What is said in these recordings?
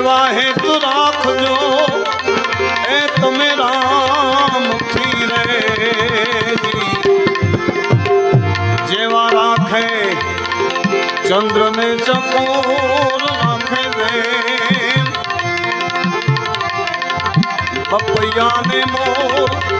એવા હેતુ રાખજો એ તમે રામ રે જેવા રાખે, ચંદ્રને ચકોર રાખે દે પપૈયાને મોર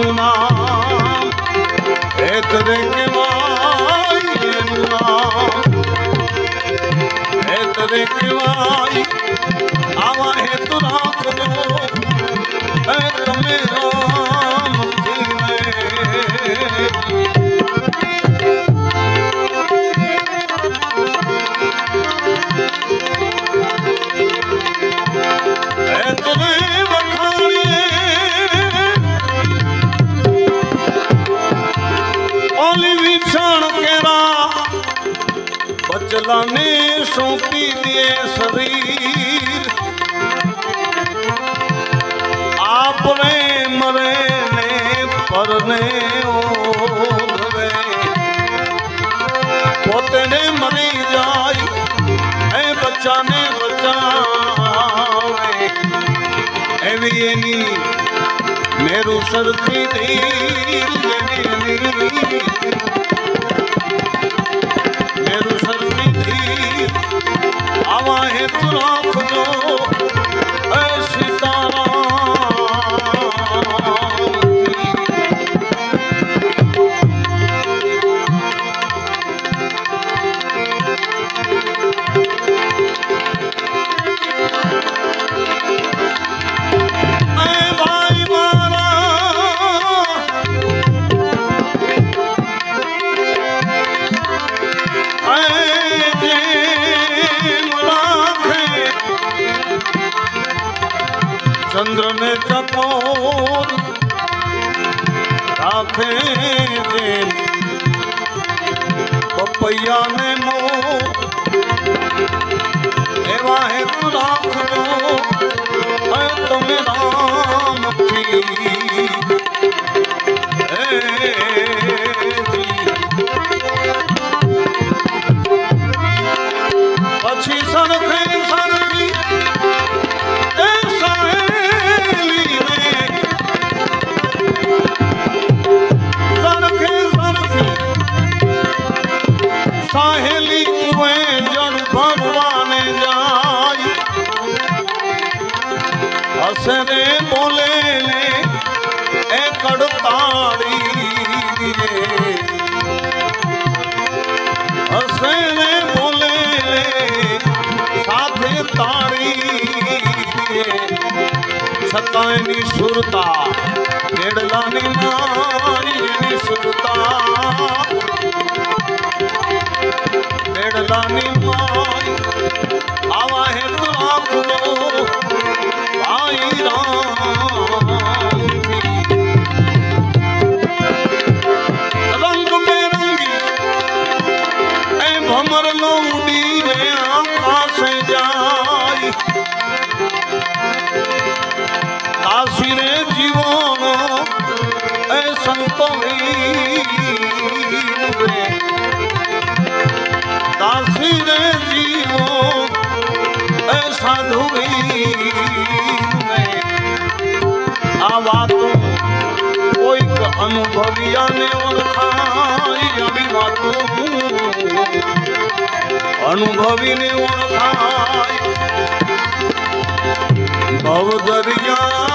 આનું નામ હેતરે માય એનું નામ હેતરે માય આવા હેતુ રાખજો તમે બચલાને સોંપી દે શરીર. આપણે મરે ને પરને ઓધવે પોતે મરી જાય, એ બચ્ચાને બચાવે. એવી એની મેરું સરખી દિલ હેતુ જેમ પપૈયા ને મો એવા હેતુ રાખજો તમે રામ તાળી રે છતાંયની સુરતા કેડલાની મારીની સુરતા કેડલાની માય આવા હેતુ રાખજો ભાઈ રામ રંગ બેરંગી ભમર નો ઉડી રે આકાશે જાય સંતો દાસી રે જીવો એ સાધુ આ વાતો કોઈક અનુભવિયાને ઓળખાય આવી વાતો અનુભવીને ઓળખાય ભવ દરિયા